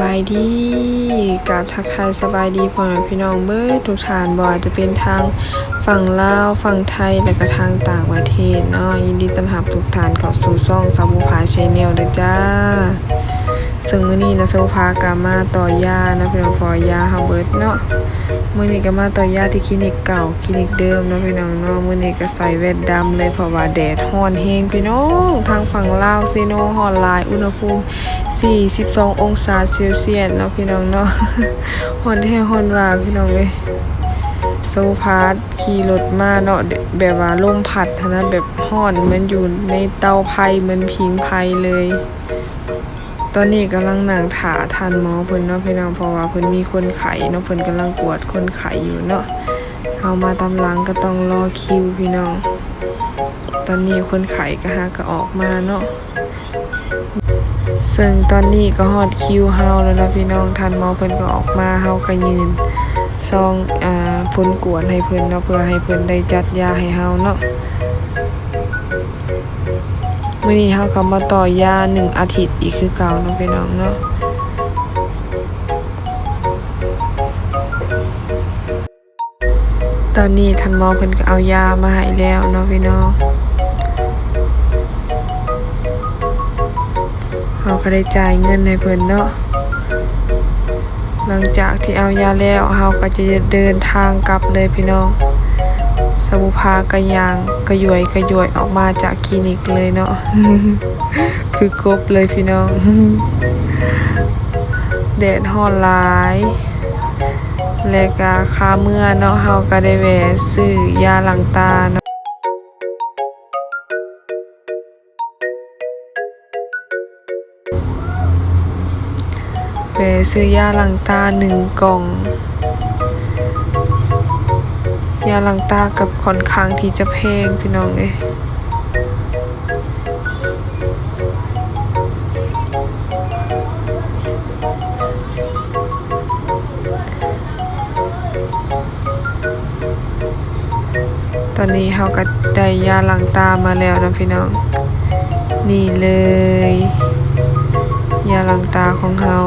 บายดีกับทักทายสบายดีพ่อแม่พี่น้องเบิดทุกทานบ่ว่าจะเป็นทางฝั่งลาวฝั่งไทยและก็ทางต่างประเทศเนาะยินดีต้อนรับทุกทานเข้าสู่ช่องสามุภาชแนลเด้อจ้า ซึ่งมื้อนี้นะสามุภากามาต่อยานะพี่น้องพอยาเฮาเบิดเนาะมื้อนี้ก็มาต่อยาที่คลินิกเก่าคลินิกเดิมเนาะพี่น้องเนาะมื้อนี้ก็ใส่แว่นดำเลยเพราะว่าแดดร้อนแฮงพี่น้องทางฝั่งลาวเซโนฮอนไลน์อุณหภูมิ 42 องศาเซลเซียสเนาะพี่น้องเนาะฮอนแท้ฮอนว่าพี่น้องเอ้ยโซพาร์ทขี่รถมาเนาะแบบว่าลมพัดนะแบบฮอนเหมือนอยู่ในเตาไฟเหมือนผิงไฟเลย ตอนนี้กำลังนั่งถาทันหมอเพิ่นเนาะพี่น้องเพราะว่าเพิ่นมีคนไข้เนาะเพิ่นกำลังกวดคนไข้อยู่เนาะเอามาตามหลังก็ต้องรอคิวพี่น้อง ตอนนี้คนไข้ก็หาก็ออกมาเนาะ ซึ่งตอนนี้ก็ฮอดคิวเฮาแล้วนะพี่น้องทันหมอเพิ่นก็ออกมาเฮาก็ยืนซองอ่าผลกวดให้เพิ่นเนาะเพื่อให้เพิ่นได้จัดยาให้เฮาเนาะมื้อนี้เฮาก็มาต่อยาหนึ่งอาทิตย์อีกคือเก่าเนาะพี่น้องเนาะตอนนี้ทันหมอเพิ่นก็เอายามาให้แล้วเนาะพี่น้อง เราก็ได้จ่ายเงินให้เพิ่นเนาะหลังจากที่เอายาแล้วเราก็จะเดินทางกลับเลยพี่น้องสมุภากระยางกระยวยกระยวยออกมาจากคลินิกเลยเนาะคือกบเลยพี่น้องแดดฮ้อนหลายและก็ค่าเมื่อเนาะเฮาก็ได้แวะซื้อยาหลังตาเนาะ ไปซื้อยาลังตาหนึ่งกล่อง ยาลังตากับค่อนข้างที่จะแพงพี่น้องเอ้ยตอนนี้เราก็ได้ยาลังตามาแล้วนะพี่น้อง นี่เลย ยาลังตาของเรา